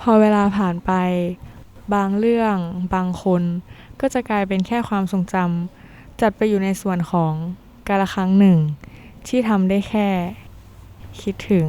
พอเวลาผ่านไป บางเรื่อง บางคน ก็จะกลายเป็นแค่ความทรงจำจัดไปอยู่ในส่วนของกาละครั้งหนึ่ง ที่ทำได้แค่ คิดถึง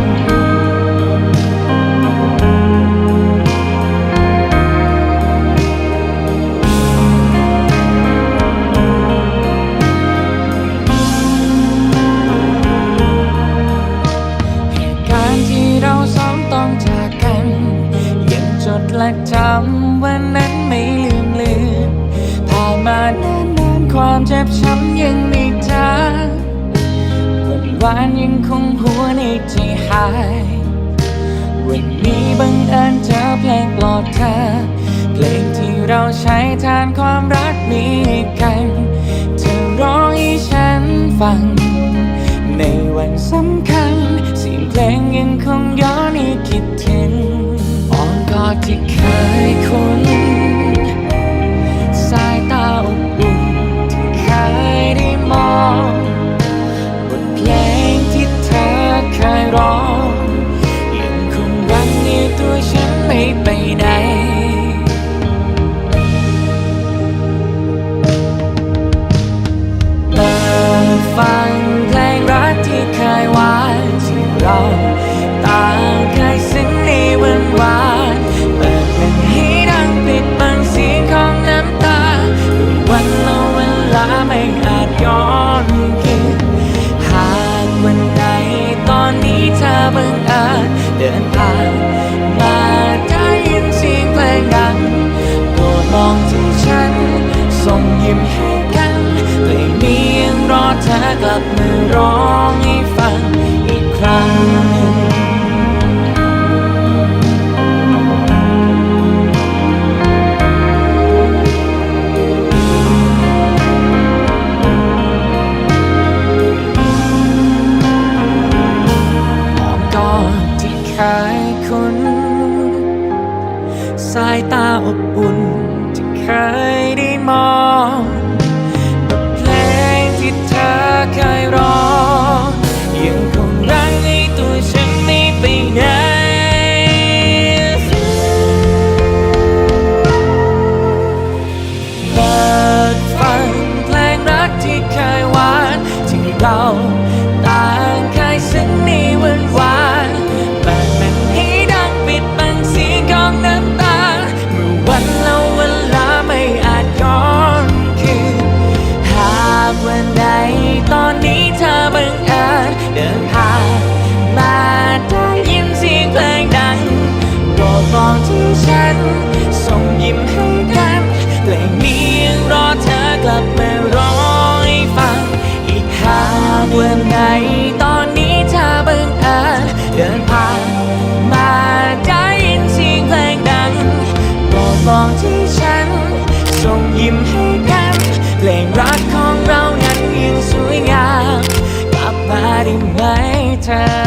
เจ็บช้ำยังไม่จางวันวานยังคงหัวในใจหาย วันนี้บังเอิญเจอเพลงปลอบเธอ เพลงที่เราใช้แทนความรักนี้กันเธอร้องให้ฉันฟัง ในวันสำคัญเสียงเพลงยังคงย้อนให้คิดถึงอ้อมกอดที่เคยคุ้น ฉั ยิ้มให้กันเพลงนี้ยังรอเธอกลับมาร้องให้ฟังอีกครั้งหนึ่งอ้อมกอดที่เคยคุ้นสายตาอบอุ่นที่เคยได้มอง ฉัน ส่งยิ้มให้กันเพลงนี้ยังรอเธอกลับมาร้องให้ฟัง อีกหากวันไหนตอนนี้เธอบังเอิญเดินผ่านมาได้ยินเสียงเพลงดังโปรดมองที่ฉัน ส่งยิ้มให้กันเพลงรักของเรานั้นยังสวยงามกลับมาได้ไหมเธอ